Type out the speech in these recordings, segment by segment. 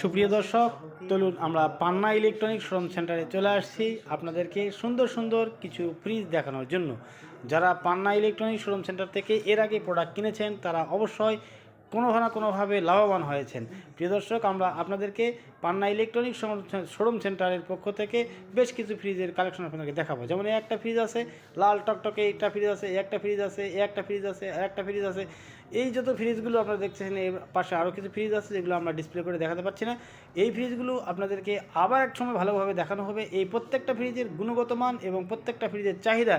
সুপ্রিয় দর্শক চলুন আমরা পান্না ইলেকট্রনিক শোরুম সেন্টারে চলে আসছি আপনাদেরকে সুন্দর সুন্দর কিছু ফ্রিজ দেখানোর জন্য। যারা পান্না ইলেকট্রনিক শোরুম সেন্টার থেকে এর আগে প্রোডাক্ট কিনেছেন, তারা অবশ্যই কোনো না কোনোভাবে লাভবান হয়েছেন। প্রিয় দর্শক, আমরা আপনাদেরকে পান্না ইলেকট্রনিক শোরুম সেন্টারের পক্ষ থেকে বেশ কিছু ফ্রিজের কালেকশন আপনাদেরকে দেখাবো। যেমন একটা ফ্রিজ আছে, লাল টকটকে একটা ফ্রিজ আছে একটা ফ্রিজ আছে একটা ফ্রিজ আছে একটা ফ্রিজ আছে। এই যত ফ্রিজগুলো আপনারা দেখছেন, এর পাশে আরও কিছু ফ্রিজ আছে যেগুলো আমরা ডিসপ্লে করে দেখাতে পারছি না। এই ফ্রিজগুলো আপনাদেরকে আবার এক সময় ভালোভাবে দেখানো হবে। এই প্রত্যেকটা ফ্রিজের গুণগত মান এবং প্রত্যেকটা ফ্রিজের চাহিদা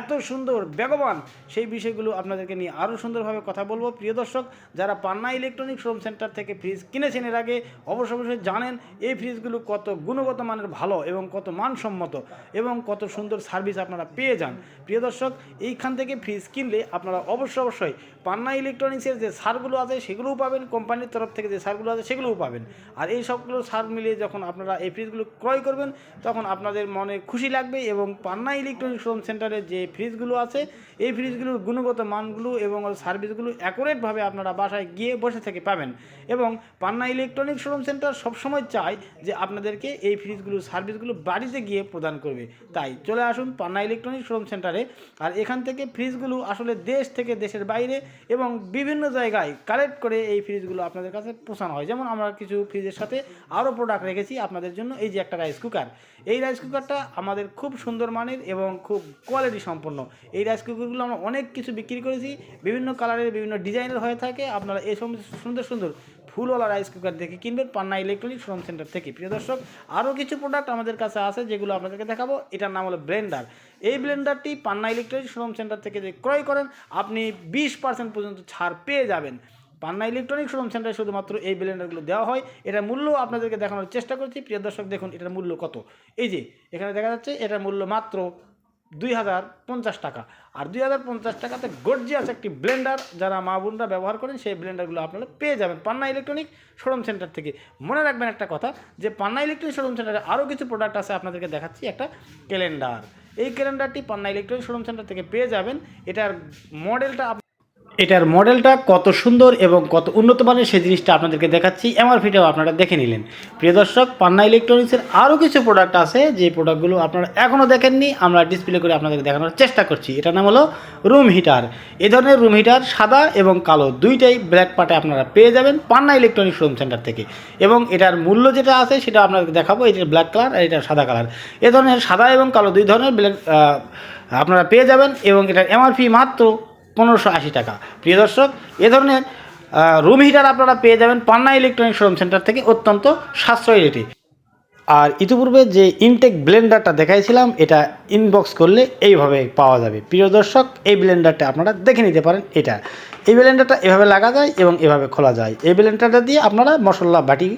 এত সুন্দর, বেগবান, সেই বিষয়গুলো আপনাদেরকে নিয়ে আরও সুন্দরভাবে কথা বলব। প্রিয় দর্শক, যারা পান্না ইলেকট্রনিক শোরুম সেন্টার থেকে ফ্রিজ কিনেছেন এর আগে অবশ্যই অবশ্যই জানেন এই ফ্রিজগুলো কত গুণগত মানের ভালো এবং কত মানসম্মত এবং কত সুন্দর সার্ভিস আপনারা পেয়ে যান। প্রিয় দর্শক, এইখান থেকে ফ্রিজ কিনলে আপনারা অবশ্যই অবশ্যই পান্না ইলেকট্রনিক্সের যে সারগুলো আছে, সেগুলোও পাবেন, কোম্পানির তরফ থেকে যে সারগুলো আছে, সেগুলোও পাবেন। আর এই সবগুলো সার মিলিয়ে যখন আপনারা এই ফ্রিজগুলো ক্রয় করবেন, তখন আপনাদের মনে খুশি লাগবে এবং পান্না ইলেকট্রনিক শোরুম সেন্টারের যে ফ্রিজগুলো আছে, এই ফ্রিজগুলোর গুণগত মানগুলো এবং সার্ভিসগুলো অ্যাকুরেটভাবে আপনারা বাসায় গিয়ে বসে থেকে পাবেন। এবং পান্না ইলেকট্রনিক শোরুম সেন্টার সবসময় চায় যে আপনাদেরকে এই ফ্রিজগুলো সার্ভিসগুলো বাড়িতে গিয়ে প্রদান করবে। তাই চলে আসুন পান্না ইলেকট্রনিক শোরুম সেন্টারে আর এখান থেকে ফ্রিজগুলো আসলে দেশ থেকে দেশের বাইরে এবং বিভিন্ন জায়গায় কালেক্ট করে এই ফ্রিজগুলো আপনাদের কাছে পৌঁছানো হয়। যেমন আমরা কিছু ফ্রিজের সাথে আরও প্রোডাক্ট রেখেছি আপনাদের জন্য, এই যে একটা রাইস কুকার এই রাইস কুকারটা আমাদের খুব সুন্দর মানের এবং খুব কোয়ালিটি সম্পন্ন। এই রাইস কুকারগুলো আমরা অনেক কিছু বিক্রি করেছি, বিভিন্ন কালারের বিভিন্ন ডিজাইনের হয়ে থাকে। আপনারা এই সুন্দর সুন্দর ফুলওয়ালা রাইস কুকার দেখে কিনবেন পান্না ইলেকট্রনিক শোরুম সেন্টার থেকে। প্রিয় দর্শক আরও কিছু প্রোডাক্ট আমাদের কাছে আছে যেগুলো আপনাদেরকে দেখাবো। এটার নাম হলো ব্লেন্ডার এই ব্লেন্ডারটি পান্না ইলেকট্রনিক শোরুম সেন্টার থেকে যে ক্রয় করেন, আপনি বিশ পার্সেন্ট পর্যন্ত ছাড় পেয়ে যাবেন। পান্না ইলেকট্রনিক শোরুম সেন্টারে শুধুমাত্র এই ব্লেন্ডারগুলো দেওয়া হয়। এটার মূল্য আপনাদেরকে দেখানোর চেষ্টা করছি। প্রিয় দর্শক, দেখুন এটার মূল্য কত। এই যে, এখানে দেখা যাচ্ছে এটার মূল্য মাত্র দুই হাজার পঞ্চাশ টাকা। আর দুই হাজার পঞ্চাশ টাকাতে গর্জিয়াস একটি ব্লেন্ডার যারা মা বোনরা ব্যবহার করেন, সেই ব্লেন্ডারগুলো আপনারা পেয়ে যাবেন পান্না ইলেকট্রনিক শোরুম সেন্টার থেকে। মনে রাখবেন একটা কথা, যে পান্না ইলেকট্রনিক শোরুম সেন্টারে আরও কিছু প্রোডাক্ট আছে, আপনাদেরকে দেখাচ্ছি। একটা ক্যালেন্ডার এই ক্যালেন্ডারটি পান্না ইলেকট্রনিক শোরুম সেন্টার থেকে পেয়ে যাবেন। এটার মডেলটা এটার মডেলটা কত সুন্দর এবং কত উন্নত মানের সেই জিনিসটা আপনাদেরকে দেখাচ্ছি। এমআরপিটাও আপনারা দেখে নিলেন। প্রিয় দর্শক, পান্না ইলেকট্রনিক্সের আরও কিছু প্রোডাক্ট আছে যে প্রোডাক্টগুলো আপনারা এখনও দেখেননি, আমরা ডিসপ্লে করে আপনাদেরকে দেখানোর চেষ্টা করছি। এটার নাম হলো রুম হিটার এ ধরনের রুম হিটার সাদা এবং কালো, দুইটাই ব্ল্যাক পার্টে আপনারা পেয়ে যাবেন পান্না ইলেকট্রনিক্স রুম সেন্টার থেকে। এবং এটার মূল্য যেটা আছে, সেটা আপনাদেরকে দেখাবো। এটার ব্ল্যাক কালার আর এটা সাদা কালার এ ধরনের সাদা এবং কালো দুই ধরনের ব্ল্যাক আপনারা পেয়ে যাবেন এবং এটার এমআরপি মাত্র পনেরোশো আশি টাকা। প্রিয় দর্শক, এ ধরনের রুম হিটার আপনারা পেয়ে যাবেন পান্না ইলেকট্রনিক শোরুম সেন্টার থেকে অত্যন্ত সাশ্রয়ী রেটে। আর ইতিপূর্বে যে ইনটেক ব্লেন্ডারটা দেখাইছিলাম, এটা ইনবক্স করলে এইভাবে পাওয়া যাবে। প্রিয় দর্শক, এই ব্লেন্ডারটা আপনারা দেখে নিতে পারেন এটা। এই ব্লেন্ডারটা এভাবে লাগা যায় এবং এভাবে খোলা যায়। এই ব্লেন্ডারটা দিয়ে আপনারা মশলা বাটি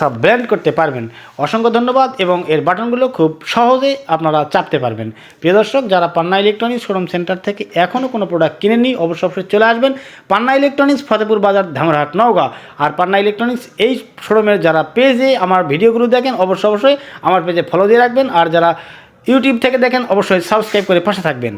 সব ব্লেন্ড করতে পারবেন। অসংখ্য ধন্যবাদ এবং এর বাটনগুলো খুব সহজে আপনারা চাপতে পারবেন। প্রিয় দর্শক, যারা পান্না ইলেকট্রনিক্স শোরুম সেন্টার থেকে এখনও কোনো প্রোডাক্ট কিনেননি অবশ্য অবশ্যই চলে আসবেন পান্না ইলেকট্রনিক্স ফতেপুর বাজার, ধামরাহাট, নওগাঁ। আর পান্না ইলেকট্রনিক্স এই শোরুমের যারা পেজে আমার ভিডিওগুলো দেখেন, অবশ্যই অবশ্যই আমার পেজে ফলো দিয়ে রাখবেন। আর যারা ইউটিউব থেকে দেখেন, অবশ্যই সাবস্ক্রাইব করে পাশে থাকবেন।